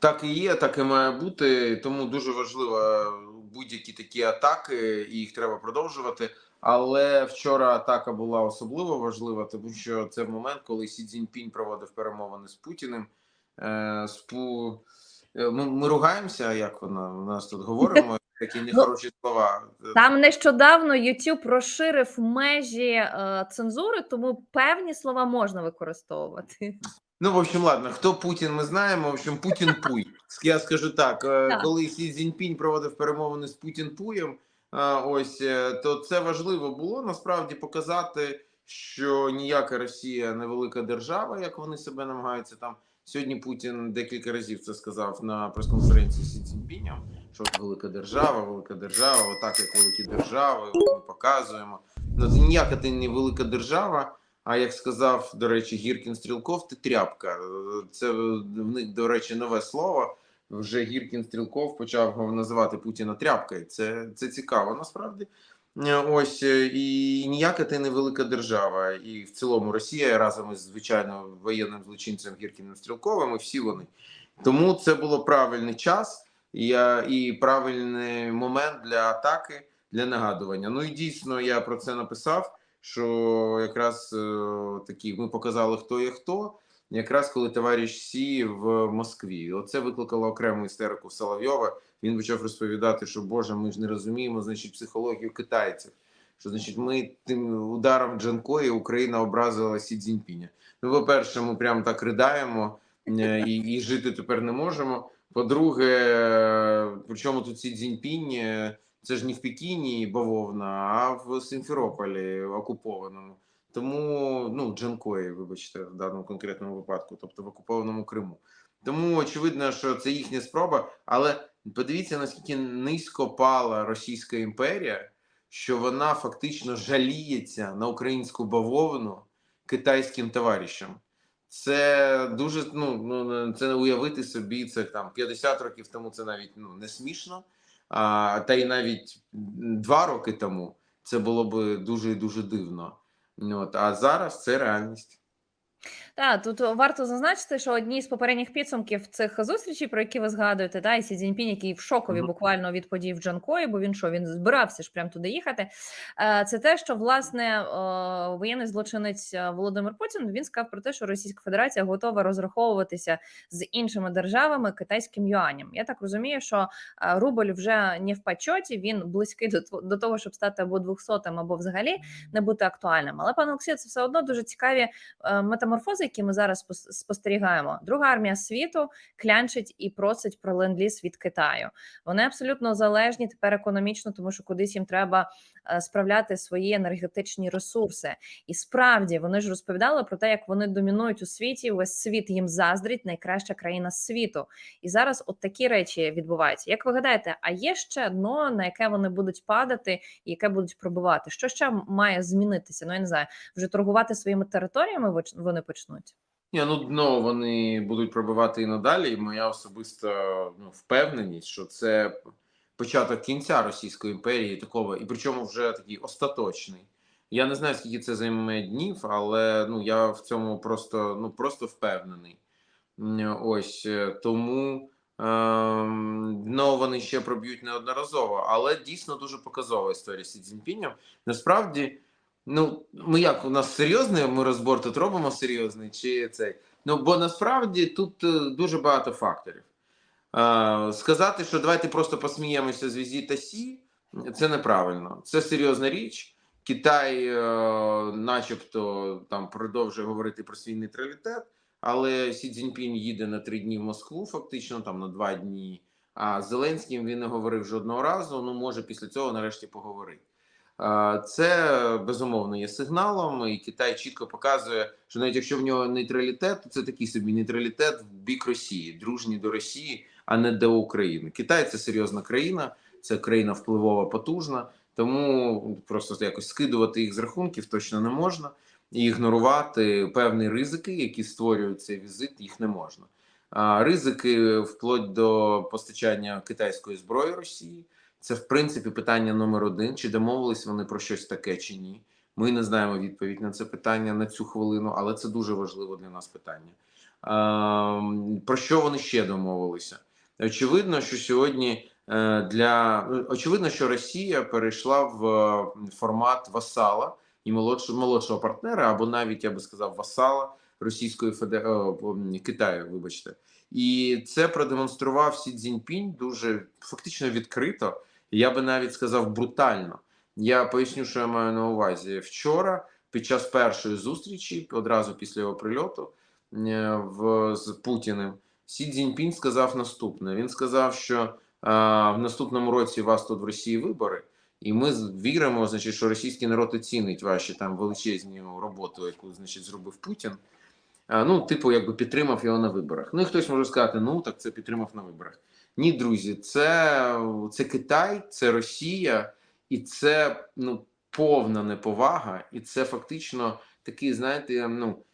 Так і є, так і має бути. Тому дуже важливо будь-які такі атаки, і їх треба продовжувати. Але вчора атака була особливо важлива, тому що це момент, коли Сі Цзіньпінь проводив перемовини з Путіним. Е, спу... е, Ми, ми ругаємося, як вона у нас тут говоримо. Такі нехороші слова. Там нещодавно YouTube розширив межі е, цензури, тому певні слова можна використовувати. Ну, в общем, ладно, хто Путін, ми знаємо. В общем, Путін Пуй. Я скажу так: е, коли Сі Цзіньпінь проводив перемовини з Путін Пуєм, е, ось е, то це важливо було насправді показати, що ніяка Росія не велика держава, як вони себе намагаються там. Сьогодні Путін декілька разів це сказав на прес-конференції Сі Цзіньпінем, що велика держава, велика держава, отак як великі держави, ми показуємо. Ну, ніяка ти не велика держава. А як сказав, до речі, Гіркін Стрілков, ти тряпка. Е, Це в них, до речі, нове слово. Вже Гіркін Стрілков почав називати Путіна тряпкою. Це, це цікаво насправді. Е, Ось е, і ніяка ти не велика держава. І в цілому Росія разом із звичайно воєнним злочинцем Гіркіним Стрілковим, і всі вони. Тому це було правильний час і, і правильний момент для атаки, для нагадування. Ну і дійсно я про це написав що якраз е, такі ми показали, хто є хто. Якраз коли товариш Сі в Москві, оце викликало окрему істерику Соловйова. Він почав розповідати, що Боже, ми ж не розуміємо, значить, психологію китайців. Що значить, ми тим ударом Джанкої Україна образила Сі Цзіньпіня. Ну, по-перше, ми прямо так ридаємо е, і, і жити тепер не можемо. По-друге, е, причому тут Сі Цзіньпінь, це ж не в Пекіні бавовна, а в Сімферополі окупованому. Тому ну Джанкої, вибачте, в даному конкретному випадку, тобто в окупованому Криму. Тому очевидно, що це їхня спроба. Але подивіться, наскільки низько пала Російська імперія, що вона фактично жаліється на українську бавовну китайським товаришам. Це дуже ну, ну це уявити собі. Це там 50 років тому. Це навіть ну не смішно. А, та й навіть два роки тому це було б дуже дуже дивно. От, а зараз це реальність. Так, тут варто зазначити, що одні з попередніх підсумків цих зустрічей, про які ви згадуєте, да, і Сі Цзіньпінь, який в шокові буквально від подій в Джанкої, бо він що він збирався ж прямо туди їхати. е, Це те, що власне е, воєнний злочинець е, Володимир Путін він сказав про те, що Російська Федерація готова розраховуватися з іншими державами китайським юанем. Я так розумію, що рубль вже не в почоті, він близький до до того, щоб стати або 200 або взагалі не бути актуальним. Але пане Олексію, це все одно дуже цікаві метаморфози, які ми зараз спос- спостерігаємо. Друга армія світу клянчить і просить про ленд-ліз від Китаю. Вони абсолютно залежні тепер економічно, тому що кудись їм треба е, справляти свої енергетичні ресурси. І справді вони ж розповідали про те, як вони домінують у світі. Весь світ їм заздрить, найкраща країна світу. І зараз от такі речі відбуваються. Як ви гадаєте, а є ще дно, на яке вони будуть падати, і яке будуть пробивати? Що ще має змінитися? Ну я не знаю, вже торгувати своїми територіями вони почнуть. Ні, ну дно вони будуть пробивати і надалі. І моя особиста ну, впевненість, що це початок кінця Російської імперії, такого, і причому вже такий остаточний. Я не знаю, скільки це займе днів, але ну я в цьому просто ну просто впевнений. Ось е, тому ем, дно вони ще проб'ють неодноразово, але дійсно дуже показова історія Сі Цзіньпінем. Насправді, ну ми як у нас серйозний ми розбор тут робимо серйозний, чи цей? Ну бо насправді тут е, дуже багато факторів. Е, сказати, що давайте просто посміємося з візита Сі, це неправильно. Це серйозна річ. Китай, е, начебто, там продовжує говорити про свій нейтралітет, але Сі Цзіньпінь їде на три дні в Москву, фактично там на два дні. А з Зеленським він не говорив жодного разу. Ну може після цього нарешті поговорити. Це безумовно є сигналом, і Китай чітко показує, що навіть якщо в нього нейтралітет, то це такий собі нейтралітет в бік Росії, дружній до Росії, а не до України. Китай це серйозна країна, це країна впливова, потужна, тому просто якось скидувати їх з рахунків точно не можна, і ігнорувати певні ризики, які створюють цей візит, їх не можна. А ризики вплоть до постачання китайської зброї Росії. Це в принципі питання номер один: чи домовились вони про щось таке чи ні? Ми не знаємо відповідь на це питання на цю хвилину, але це дуже важливо для нас питання. Ем, Про що вони ще домовилися? Очевидно, що сьогодні е, для ну, очевидно, що Росія перейшла в е, формат васала і молодшого молодшого партнера, або навіть я би сказав, васала Російської Федерації Китаю. Вибачте, і це продемонстрував Сі Цзіньпінь дуже фактично відкрито. Я би навіть сказав брутально. Я поясню, що я маю на увазі вчора. Під час першої зустрічі, одразу після його прильоту е, в з Путіним, Сі Цзіньпінь сказав наступне: він сказав, що а, в наступному році у вас тут в Росії вибори, і ми віримо, значить, що російський народ оцінить ваші там величезні роботу, яку значить зробив Путін. А, ну, типу, якби підтримав його на виборах. Ну і хтось може сказати, ну так це підтримав на виборах. Ні, друзі, це, це Китай, це Росія, і це ну повна неповага, і це фактично такий, знаєте, ну.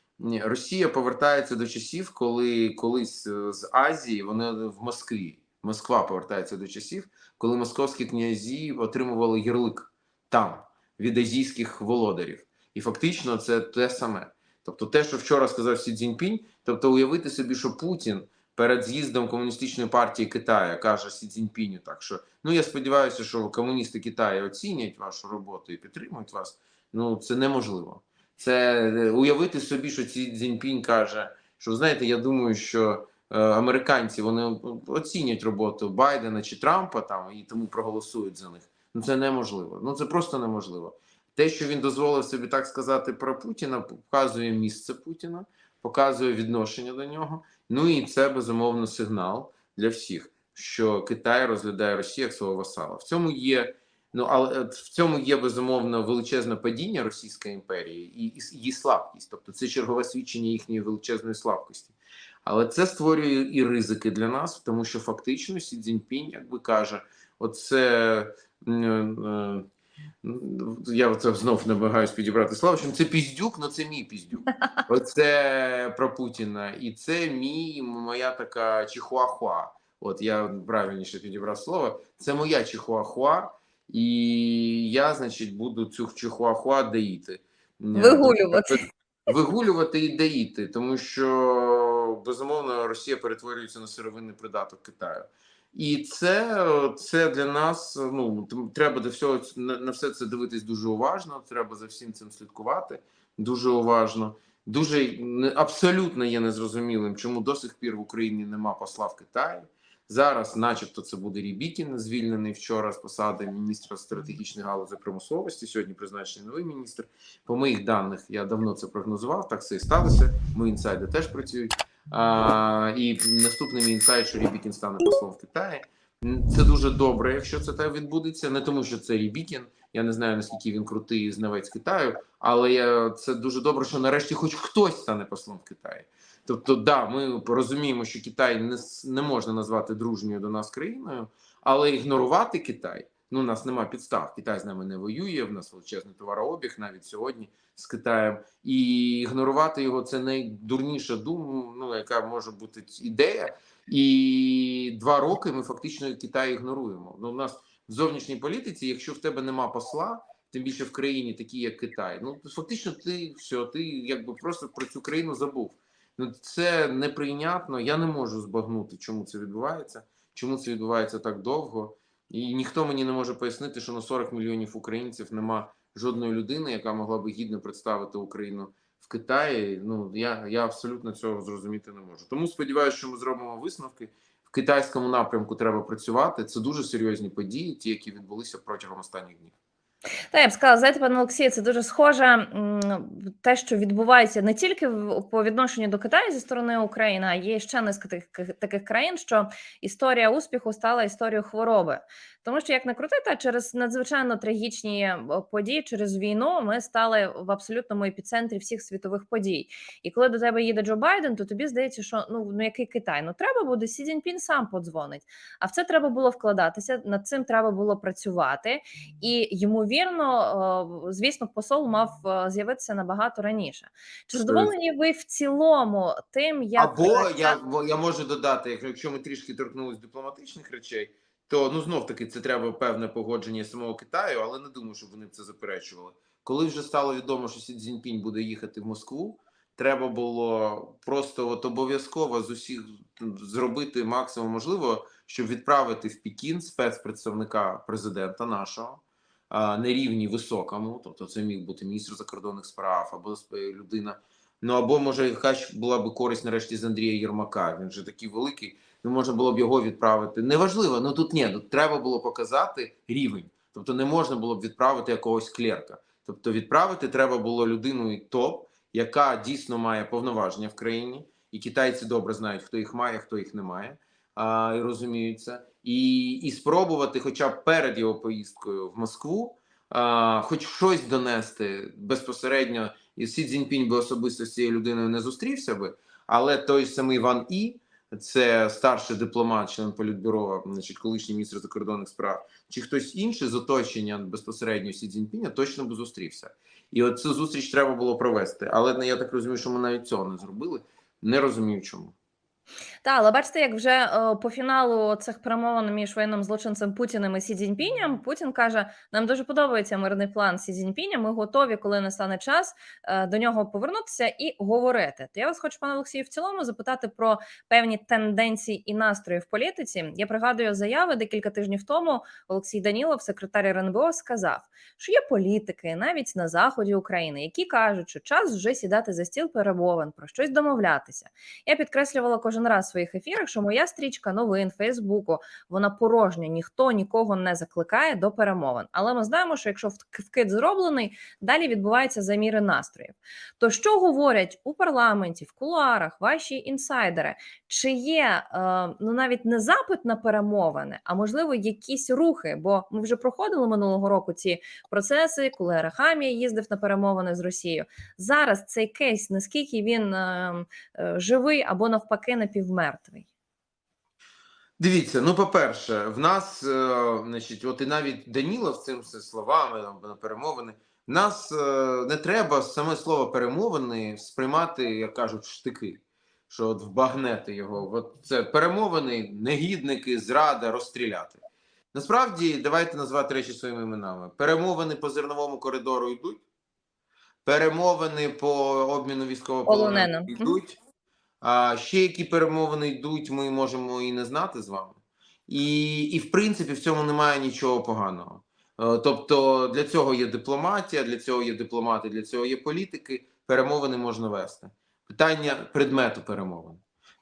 Росія повертається до часів, коли колись е, з Азії вони в Москві. Москва повертається до часів, коли московські князі отримували ярлик там від азійських володарів. І фактично це те саме. Тобто, те, що вчора сказав Сі Цзіньпінь, тобто уявити собі, що Путін перед з'їздом комуністичної партії Китаю каже Сі Цзіньпіню так, що ну я сподіваюся, що комуністи Китаю оцінять вашу роботу і підтримують вас. Ну це неможливо. Це е, уявити собі, що Сі Цзіньпінь каже, що знаєте, я думаю, що е, американці вони оцінять роботу Байдена чи Трампа там і тому проголосують за них. Ну це неможливо. Ну це просто неможливо. Те, що він дозволив собі так сказати про Путіна, показує місце Путіна, показує відношення до нього. Ну і це безумовно сигнал для всіх, що Китай розглядає Росію як свого васала. В цьому є. Ну, але е, в цьому є безумовно величезне падіння Російської імперії і, її слабкість, тобто це чергове свідчення їхньої величезної слабкості. Але це створює і ризики для нас, тому що фактично Сі Цзіньпінь, якби каже, оце е, м, я це знов намагаюсь підібрати що це піздюк, але це мій піздюк. Оце про Путіна, і це мій моя така чихуахуа. От я правильніше підібрав слово. Це моя чихуахуа. І я, значить, буду цю чихуахуа доїти. Вигулювати. Вигулювати і доїти, тому що безумовно Росія перетворюється на сировинний придаток Китаю. І це, це для нас ну треба до всього на, все це дивитись дуже уважно. Треба за всім цим слідкувати дуже уважно. Дуже абсолютно є незрозумілим, чому до сих пір в Україні нема посла в Китаї. Зараз, начебто, це буде Рібікін, звільнений вчора з посади міністра стратегічної галузі промисловості. Сьогодні призначений новий міністр. По моїх даних, я давно це прогнозував. Так це і сталося. Мої інсайди теж працюють. А, і наступний мій що Рібікін стане послом в Китаї. Це дуже добре, якщо це так відбудеться. Не тому, що це Рібікін. Я не знаю наскільки він крутий знавець Китаю, але я, це дуже добре, що нарешті хоч хтось стане послом в Китаї. Тобто, да, ми розуміємо, що Китай не, не можна назвати дружньою до нас країною, але ігнорувати Китай. Ну, у нас нема підстав. Китай з нами не воює. В нас величезний товарообіг навіть сьогодні з Китаєм. І ігнорувати його це найдурніша дума, ну яка може бути ідея. І два роки ми фактично Китай ігноруємо. Ну, у нас в зовнішній політиці, якщо в тебе нема посла, тим більше в країні, такі як Китай, ну фактично, ти все, ти якби просто про цю країну забув. Ну це неприйнятно. Я не можу збагнути, чому це відбувається, чому це відбувається так довго. І ніхто мені не може пояснити, що на 40 мільйонів українців нема жодної людини, яка могла би гідно представити Україну в Китаї. Ну я, я абсолютно цього зрозуміти не можу. Тому сподіваюся, що ми зробимо висновки. В китайському напрямку треба працювати. Це дуже серйозні події, ті, які відбулися протягом останніх днів. Та я б сказала, знаєте, пане Олексію, це дуже схоже те, що відбувається не тільки по відношенню до Китаю зі сторони України, а є ще низка таких, таких країн, що історія успіху стала історією хвороби. Тому що, як не крути, та через надзвичайно трагічні е, події, через війну, ми стали в абсолютному епіцентрі всіх світових подій. І коли до тебе їде Джо Байден, то тобі здається, що ну, ну який Китай? Ну треба буде Сі Цзіньпін сам подзвонить. А в це треба було вкладатися, над цим треба було працювати. І ймовірно, е, звісно, посол мав е, з'явитися набагато раніше. Чи задоволені ви в цілому тим, як Або я, я можу додати, якщо- ми трішки торкнулись дипломатичних речей, то ну знов таки це треба певне погодження самого Китаю, але не думаю, щоб вони це заперечували. Коли вже стало відомо, що Сі Цзіньпінь буде їхати в Москву, треба було просто от обов'язково з усіх зробити максимум можливо, щоб відправити в Пекін спецпредставника президента нашого на рівні високому, тобто це міг бути міністр закордонних справ або людина. Ну або може якась була б користь нарешті з Андрія Єрмака. Він же такий великий. Ну можна було б його відправити. Неважливо, ну тут ні, тут треба було показати рівень. Тобто не можна було б відправити якогось клерка. Тобто відправити треба було людину топ, яка дійсно має повноваження в країні, і китайці добре знають, хто їх має, хто їх не має, а, і розуміються, і, і спробувати, хоча б перед його поїздкою в Москву, а, хоч щось донести безпосередньо. І Сі Цзіньпінь би особисто з цією людиною не зустрівся би, але той самий Ван І, це старший дипломат, член політбюро, значить, колишній міністр закордонних справ, чи хтось інший з оточення безпосередньо Сі Цзіньпіня точно би зустрівся. І от цю зустріч треба було провести. Але ну, я так розумію, що ми навіть цього не зробили. Не розумію, чому. Та, але бачите, як вже е, по фіналу цих перемовин між воєнним злочинцем Путіним і Сі Цзіньпінем, Путін каже: нам дуже подобається мирний план Сі Цзіньпіня. Ми готові, коли настане час, е, до нього повернутися і говорити. То я вас хочу, пане Олексію, в цілому запитати про певні тенденції і настрої в політиці. Я пригадую заяви декілька тижнів тому. Олексій Данілов, секретар РНБО, сказав, що є політики навіть на заході України, які кажуть, що час вже сідати за стіл перемовин, про щось домовлятися. Я підкреслювала кожен раз в своїх ефірах, що моя стрічка новин Фейсбуку вона порожня, ніхто нікого не закликає до перемовин. Але ми знаємо, що якщо вкид зроблений, далі відбуваються заміри настроїв. То що говорять у парламенті, в кулуарах, ваші інсайдери? Чи є е, ну навіть не запит на перемовини, а можливо якісь рухи? Бо ми вже проходили минулого року ці процеси, коли Арахамія їздив на перемовини з Росією. Зараз цей кейс, наскільки він е, е, живий або навпаки напівмертвий? Дивіться, ну по-перше, в нас, е, значить, от і навіть Данілов цим словами на перемовини. В нас е, не треба саме слово перемовини сприймати, як кажуть, в штики. Що от вбагнете його. От це перемовини, негідники, зрада, розстріляти. Насправді, давайте назвати речі своїми іменами. Перемовини по зерновому коридору йдуть, перемовини по обміну військовополонених йдуть. А ще які перемовини йдуть, ми можемо і не знати з вами. І, і в принципі, в цьому немає нічого поганого. Е, Тобто для цього є дипломатія, для цього є дипломати, для цього є політики. Перемовини можна вести. Питання предмету перемовин.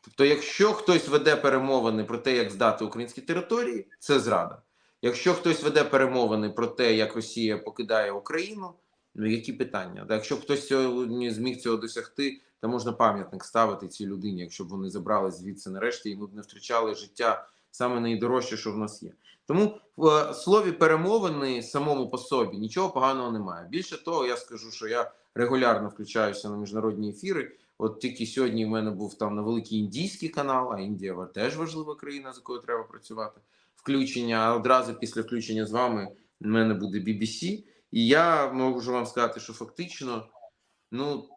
Тобто, якщо хтось веде перемовини про те, як здати українські території, це зрада. Якщо хтось веде перемовини про те, як Росія покидає Україну, ну які питання? Якщо хтось сьогодні зміг цього досягти, то можна пам'ятник ставити цій людині, якщо б вони забрали звідси нарешті, і ми б не втрачали життя саме найдорожче, що в нас є. Тому в е, слові перемовини самому по собі нічого поганого немає. Більше того, я скажу, що я регулярно включаюся на міжнародні ефіри. От тільки сьогодні в мене був там на великий індійський канал, а Індія теж важлива країна, з якою треба працювати. Включення а одразу після включення з вами в мене буде BBC. І я можу вам сказати, що фактично, ну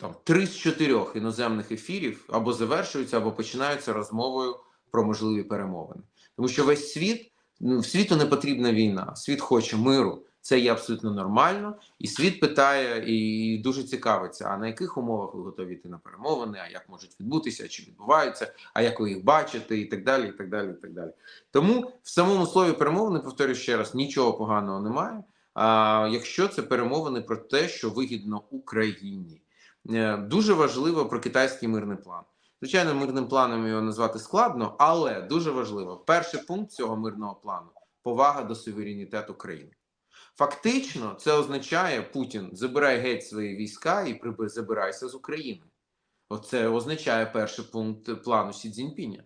там три з чотирьох іноземних ефірів або завершуються, або починаються розмовою про можливі перемовини. Тому що весь світ ну, світу не потрібна війна, світ хоче миру. Це є абсолютно нормально, і світ питає і дуже цікавиться, а на яких умовах ви готові йти на перемовини, а як можуть відбутися, чи відбуваються, а як ви їх бачите, і так далі. і так далі, і так далі. Тому в самому слові перемовини, повторюю ще раз, нічого поганого немає. А якщо це перемовини про те, що вигідно Україні, дуже важливо про китайський мирний план. Звичайно, мирним планом його назвати складно, але дуже важливо. Перший пункт цього мирного плану повага до суверенітету країни. Фактично, це означає Путін забирай геть свої війська і забирайся з України. Оце означає перший пункт плану Сі Цзіньпіня.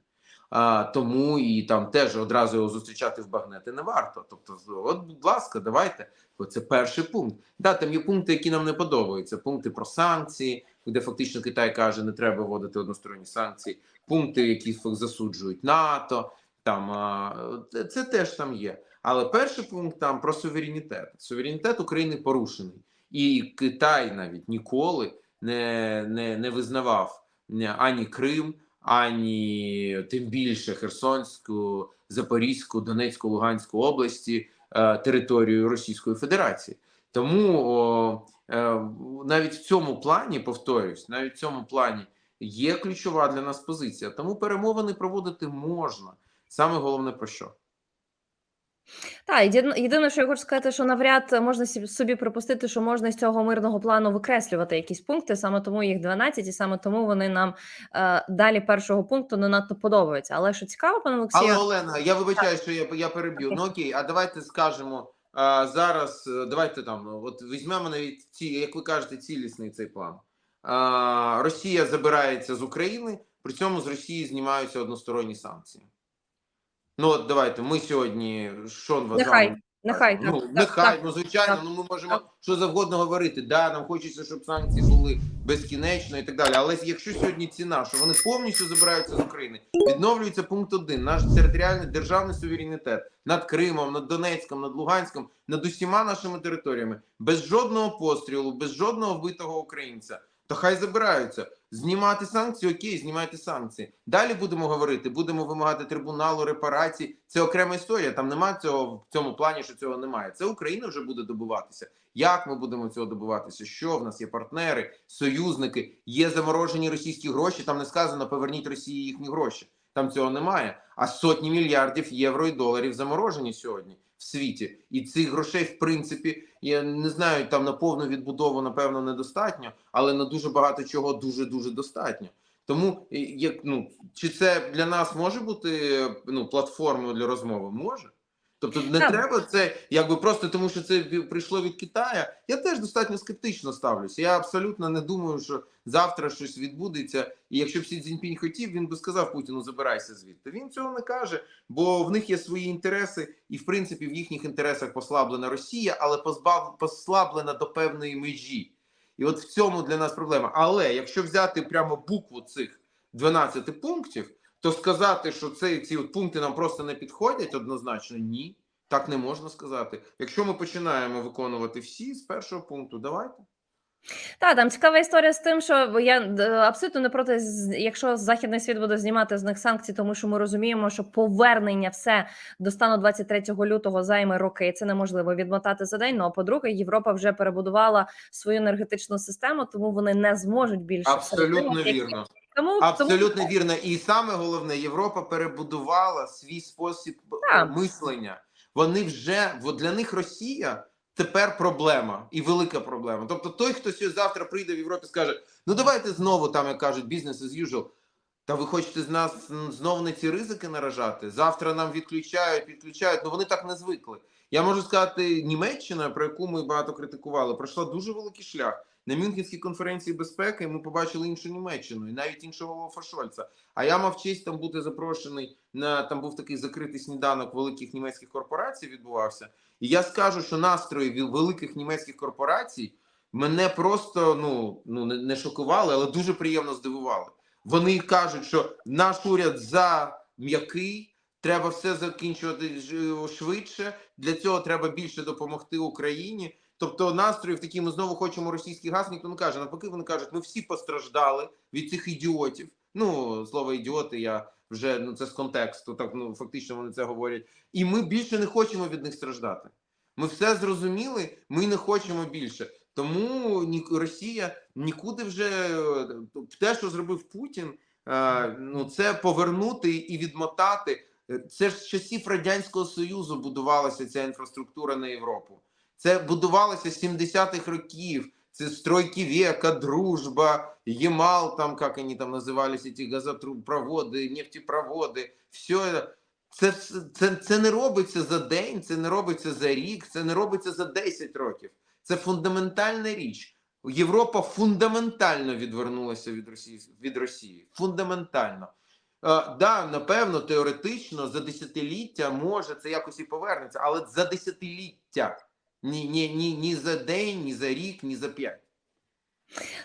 А, тому і там теж одразу його зустрічати в багнети не варто. Тобто, от, будь ласка, давайте. Бо це перший пункт. Да, там є пункти, які нам не подобаються. Пункти про санкції, де фактично Китай каже, не треба вводити односторонні санкції. Пункти, які засуджують НАТО. Там а, це теж там є. Але перший пункт там про суверенітет. Суверенітет України порушений, і Китай навіть ніколи не, не, не визнавав ані Крим, ані тим більше Херсонську, Запорізьку, Донецьку, Луганську області е, територію Російської Федерації. Тому о, е, навіть в цьому плані, повторюсь, навіть в цьому плані є ключова для нас позиція. Тому перемовини проводити можна. Саме головне про що. Так, єдине, що я хочу сказати, що навряд можна собі припустити, що можна з цього мирного плану викреслювати якісь пункти, саме тому їх 12, і саме тому вони нам е, далі першого пункту не надто подобаються. Але що цікаво, пане Олексію, Але Олена, я вибачаю, що я, я переб'ю. Ну окей, а давайте скажемо а, зараз. е, Давайте там, от візьмемо навіть ці, як ви кажете, цілісний цей план. А, Росія забирається з України, при цьому з Росії знімаються односторонні санкції. Ну от давайте, ми сьогодні що вас Нехай, нехай ну, так, нехай, так, ну звичайно, так, ну ми можемо так. що завгодно говорити. Да, нам хочеться, щоб санкції були безкінечно і так далі. Але якщо сьогодні ціна, що вони повністю забираються з України, відновлюється пункт 1, наш територіальний державний суверенітет над Кримом, над Донецьком, над Луганськом, над усіма нашими територіями, без жодного пострілу, без жодного вбитого українця. То хай забираються. Знімати санкції, окей, знімайте санкції. Далі будемо говорити, будемо вимагати трибуналу, репарацій. Це окрема історія. Там немає цього в цьому плані, що цього немає. Це Україна вже буде добиватися. Як ми будемо цього добиватися? Що в нас є партнери, союзники, є заморожені російські гроші. Там не сказано поверніть Росії їхні гроші. Там цього немає. А сотні мільярдів євро і доларів заморожені сьогодні світі. І цих грошей, в принципі, я не знаю, там на повну відбудову, напевно, недостатньо, але на дуже багато чого дуже дуже достатньо. Тому як ну чи це для нас може бути ну платформою для розмови? Може. Тобто не Так. треба це якби просто тому, що це прийшло від Китая. Я теж достатньо скептично ставлюся. Я абсолютно не думаю, що завтра щось відбудеться. І якщо б Сі Цзіньпінь хотів, він би сказав Путіну забирайся звідти. Він цього не каже, бо в них є свої інтереси, і в принципі в їхніх інтересах послаблена Росія, але позбав послаблена до певної межі. І от в цьому для нас проблема. Але якщо взяти прямо букву цих 12 пунктів, то сказати, що це, ці от пункти нам просто не підходять, однозначно ні. Так не можна сказати. Якщо ми починаємо виконувати всі з першого пункту, давайте. Так, там цікава історія з тим, що я е, абсолютно не проти, якщо західний світ буде знімати з них санкції, тому що ми розуміємо, що повернення все до стану 23 лютого займе роки. Це неможливо відмотати за день. Ну а по-друге, Європа вже перебудувала свою енергетичну систему, тому вони не зможуть більше Абсолютно вірно. Тому Абсолютно тому, вірно. І саме головне, Європа перебудувала свій спосіб е, Так. мислення. Вони вже для них Росія тепер проблема і велика проблема. Тобто, той, хто сьогодні завтра прийде в Європі, скаже: ну давайте знову там, як кажуть, бізнес as usual. Та ви хочете з нас знову на ці ризики наражати? Завтра нам відключають, підключають. Ну вони так не звикли. Я можу сказати, Німеччина, про яку ми багато критикували, пройшла дуже великий шлях. На Мюнхенській конференції безпеки ми побачили іншу Німеччину і навіть іншого Олафа Шольца. А я мав честь там бути запрошений на там був такий закритий сніданок великих німецьких корпорацій. Відбувався, і я скажу, що настрої великих німецьких корпорацій мене просто ну ну не, шокували, але дуже приємно здивували. Вони кажуть, що наш уряд за м'який. Треба все закінчувати ж- швидше. Для цього треба більше допомогти Україні. Тобто настрої в такі ми знову хочемо російський газ. Ніхто не каже. Навпаки, вони кажуть, ми всі постраждали від цих ідіотів. Ну слово ідіоти, я вже ну це з контексту. Так ну фактично вони це говорять. І ми більше не хочемо від них страждати. Ми все зрозуміли. Ми не хочемо більше. Тому ні Росія нікуди вже е, те, що зробив Путін, е, ну це повернути і відмотати. Це ж з часів радянського союзу будувалася ця інфраструктура на Європу. Це будувалося з 70-х років. Це стройки века, дружба, Ямал, там як вони там називалися, ці газопроводи, нефтепроводи. Все це, це, це не робиться за день, це не робиться за рік, це не робиться за 10 років. Це фундаментальна річ. Європа фундаментально відвернулася від Росії. Від Росії. Фундаментально. Е, да, напевно, теоретично за десятиліття може це якось і повернеться, але за десятиліття. Ні, ні, ні за день, ні за рік, ні за п'ять.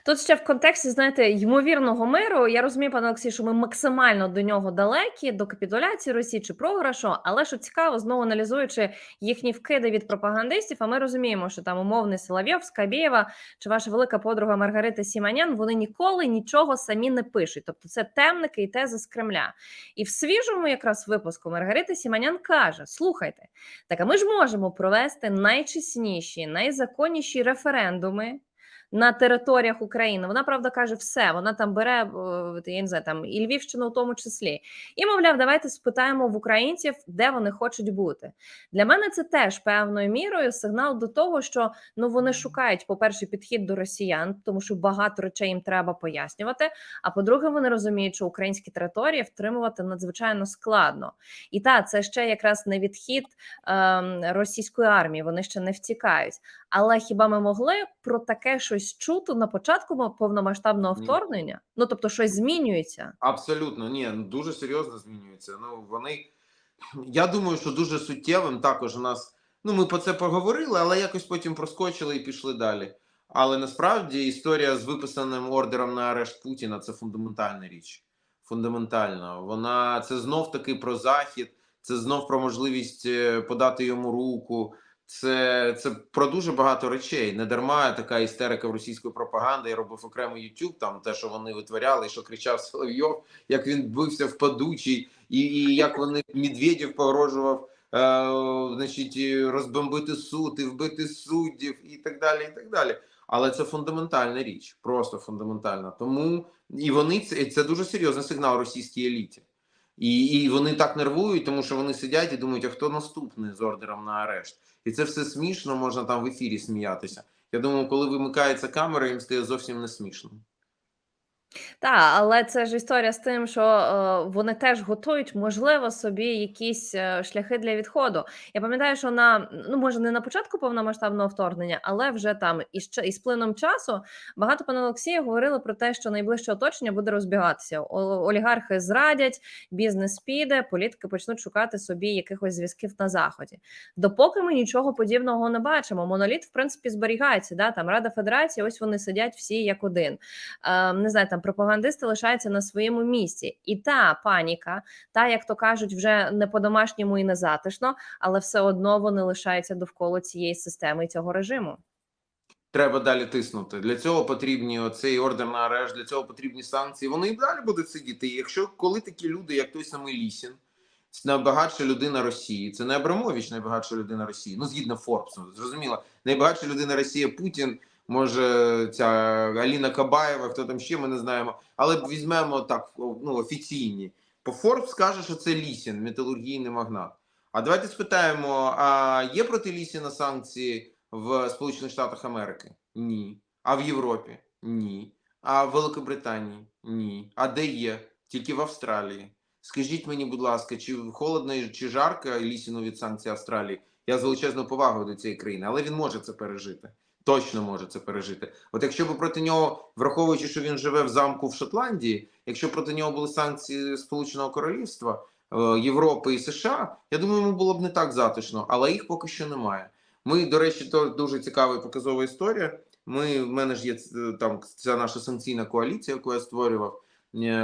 Тут ще в контексті, знаєте, ймовірного миру. Я розумію, пане Олексій, що ми максимально до нього далекі, до капітуляції Росії чи програшу. Але що цікаво, знову аналізуючи їхні вкиди від пропагандистів, а ми розуміємо, що там умовний Соловйов, Скабєєва чи ваша велика подруга Маргарита Сіманян, вони ніколи нічого самі не пишуть. Тобто це темники і тези з Кремля. І в свіжому якраз випуску Маргарита Сіманян каже: слухайте, так а ми ж можемо провести найчесніші, найзаконніші референдуми на територіях України. Вона правда каже все. Вона там бере е, я не знаю, там і Львівщину в тому числі. І мовляв, давайте спитаємо в українців, де вони хочуть бути. Для мене це теж певною мірою сигнал до того, що ну вони шукають, по-перше, підхід до росіян, тому що багато речей їм треба пояснювати. А по-друге, вони розуміють, що українські території втримувати надзвичайно складно. І та це ще якраз не відхід ем, російської армії. Вони ще не втікають. Але хіба ми могли про таке щось чути на початку повномасштабного Ні. вторгнення? Ну тобто, щось змінюється. Абсолютно, ні, ну, дуже серйозно змінюється. Ну вони я думаю, що дуже суттєвим також у нас. Ну, ми про це поговорили, але якось потім проскочили і пішли далі. Але насправді історія з виписаним ордером на арешт Путіна це фундаментальна річ. Фундаментальна. Вона це знов таки про захід, це знов про можливість е, подати йому руку. Це, це про дуже багато речей. Не дарма така істерика в російської пропаганди. Я робив окремий YouTube, там те, що вони витворяли, що кричав Соловйов, як він бився в падучий, і, і як вони Медведєв погрожував, е, значить, розбомбити суд і вбити суддів, і так далі. і так далі. Але це фундаментальна річ, просто фундаментальна. Тому і вони це, це дуже серйозний сигнал російській еліті. І, і вони так нервують, тому що вони сидять і думають, а хто наступний з ордером на арешт. І це все смішно, можна там в ефірі сміятися. Я думаю, коли вимикається камера, їм стає зовсім не смішно. Так, але це ж історія з тим, що е, вони теж готують, можливо, собі якісь е, шляхи для відходу. Я пам'ятаю, що на ну може не на початку повномасштабного вторгнення, але вже там ча- із плином часу багато пане Олексія говорили про те, що найближче оточення буде розбігатися. О- Олігархи зрадять, бізнес піде, політики почнуть шукати собі якихось зв'язків на заході. Допоки ми нічого подібного не бачимо. Моноліт, в принципі, зберігається. Да? Там Рада Федерації, ось вони сидять всі як один. Е, не знаю, там пропагандисти лишаються на своєму місці, і та паніка, та як то кажуть, вже не по-домашньому і не затишно, але все одно вони лишаються довкола цієї системи і цього режиму. Треба далі тиснути. Для цього потрібні оцей ордер на арешт, для цього потрібні санкції. Вони і далі будуть сидіти. Якщо коли такі люди, як той самий Лісін, це найбагатша людина Росії, це не Абрамович найбагатша людина Росії. Ну згідно Форбсу, зрозуміло, найбагатша людина Росії Путін. Може, ця Аліна Кабаєва, хто там ще ми не знаємо. Але візьмемо так ну, офіційні. По Форбс каже, що це Лісін, металургійний магнат. А давайте спитаємо: а є проти Лісіна санкції в Сполучених Штатах Америки? Ні. А в Європі? Ні. А в Великобританії? Ні. А де є? Тільки в Австралії. Скажіть мені, будь ласка, чи холодно чи жарко Лісіну від санкцій Австралії? Я з величезною повагою до цієї країни, але він може це пережити. Точно може це пережити. От якщо б проти нього, враховуючи, що він живе в замку в Шотландії, якщо проти нього були санкції Сполученого Королівства, е, Європи і США, я думаю, йому було б не так затишно, але їх поки що немає. Ми, до речі, то дуже цікава і показова історія. Ми в мене ж є е, там ця наша санкційна коаліція, яку я створював. е,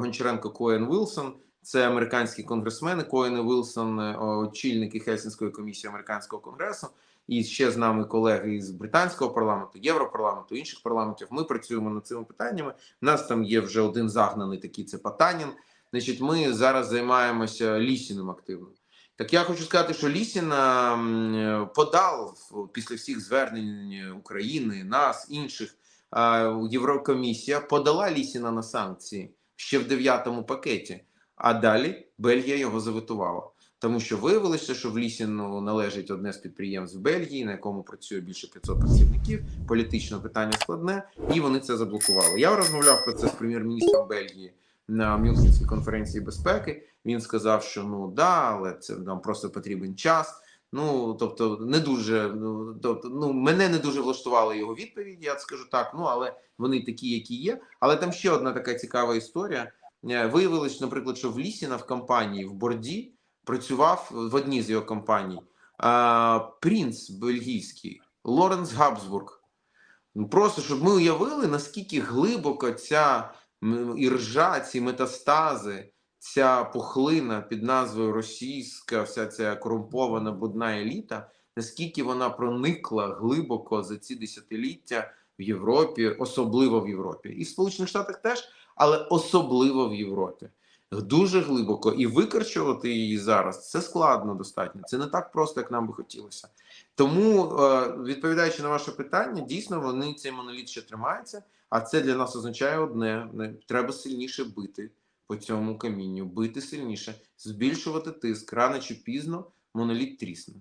Гончаренко Коен Вілсон. Це американські конгресмени Коен і Вілсон, очільники Хельсінської комісії американського конгресу і ще з нами колеги із британського парламенту, європарламенту, інших парламентів. Ми працюємо над цими питаннями. У нас там є вже один загнаний такий це Потанін. Значить, ми зараз займаємося Лісіним активно. Так я хочу сказати, що Лісіна подав після всіх звернень України, нас, інших. Єврокомісія подала Лісіна на санкції ще в дев'ятому пакеті, а далі Бельгія його заветувала. Тому що виявилося, що в Лісіну належить одне з підприємств в Бельгії, на якому працює більше 500 працівників. Політичне питання складне, і вони це заблокували. Я розмовляв про це з прем'єр-міністром Бельгії на Мюнхенській конференції безпеки. Він сказав, що ну да, але це нам просто потрібен час. Ну тобто, не дуже ну тобто, ну мене не дуже влаштувала його відповідь. Я скажу так. Ну але вони такі, які є. Але там ще одна така цікава історія. Е, Виявилось, наприклад, що в Лісіна в компанії в Борді працював в одній з його компаній принц бельгійський Лоренс Габсбург. Ну просто щоб ми уявили, наскільки глибоко ця іржа, ці метастази, ця пухлина під назвою російська, вся ця корумпована будна еліта, наскільки вона проникла глибоко за ці десятиліття в Європі, особливо в Європі, і в Сполучених Штатах теж, але особливо в Європі. Дуже глибоко і викорчувати її зараз це складно достатньо. Це не так просто, як нам би хотілося. Тому, е, відповідаючи на ваше питання, дійсно вони цей моноліт ще тримається. А це для нас означає одне: треба сильніше бити по цьому камінню, бити сильніше, збільшувати тиск рано чи пізно моноліт трісне.